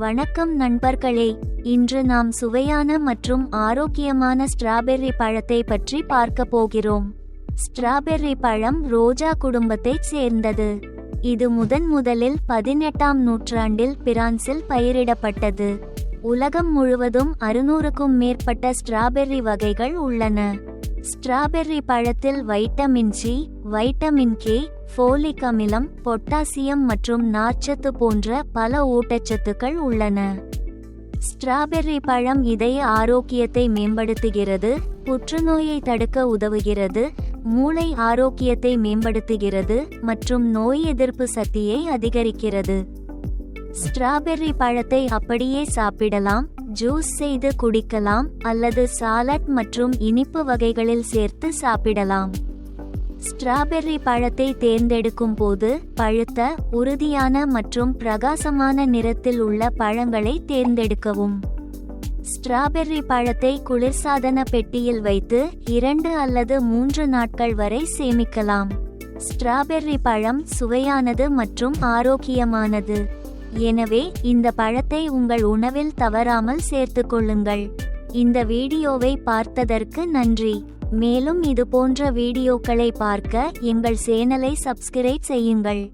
வணக்கம் நண்பர்களே. இன்று நாம் சுவையான மற்றும் ஆரோக்கியமான ஸ்ட்ராபெர்ரி பழத்தை பற்றி பார்க்க போகிறோம். ஸ்ட்ராபெர்ரி பழம் ரோஜா குடும்பத்தைச் சேர்ந்தது. இது முதன் முதலில் பதினெட்டாம் நூற்றாண்டில் பிரான்சில் பயிரிடப்பட்டது. உலகம் முழுவதும் அறுநூறுக்கும் மேற்பட்ட ஸ்ட்ராபெர்ரி வகைகள் உள்ளன. ஸ்ட்ராபெர்ரி பழத்தில் vitamin C vitamin K folic அமிலம் பொட்டாசியம் மற்றும் நார்ச்சத்து போன்ற பல ஊட்டச்சத்துக்கள் உள்ளன. ஸ்ட்ராபெர்ரி பழம் இதய ஆரோக்கியத்தை மேம்படுத்துகிறது புற்றுநோயை தடுக்க உதவுகிறது மூளை ஆரோக்கியத்தை மேம்படுத்துகிறது மற்றும் நோய் எதிர்ப்பு சக்தியை அதிகரிக்கிறது. ஸ்ட்ராபெர்ரி பழத்தை அப்படியே சாப்பிடலாம் ஜூஸ் செய்து குடிக்கலாம் அல்லது சாலட் மற்றும் இனிப்பு வகைகளில் சேர்த்து சாப்பிடலாம். ஸ்ட்ராபெர்ரி பழத்தை தேர்ந்தெடுக்கும் போது பழுத்த உறுதியான மற்றும் பிரகாசமான நிறத்தில் உள்ள பழங்களை தேர்ந்தெடுக்கவும். ஸ்ட்ராபெர்ரி பழத்தை குளிர்சாதன பெட்டியில் வைத்து இரண்டு அல்லது மூன்று நாட்கள் வரை சேமிக்கலாம். ஸ்ட்ராபெர்ரி பழம் சுவையானது மற்றும் ஆரோக்கியமானது. எனவே இந்த பழத்தை உங்கள் உணவில் தவறாமல் சேர்த்துக்கொள்ளுங்கள் இந்த வீடியோவை பார்த்ததற்கு நன்றி. மேலும் இது போன்ற வீடியோக்களை பார்க்க எங்கள் சேனலை சப்ஸ்கிரைப் செய்யுங்கள்.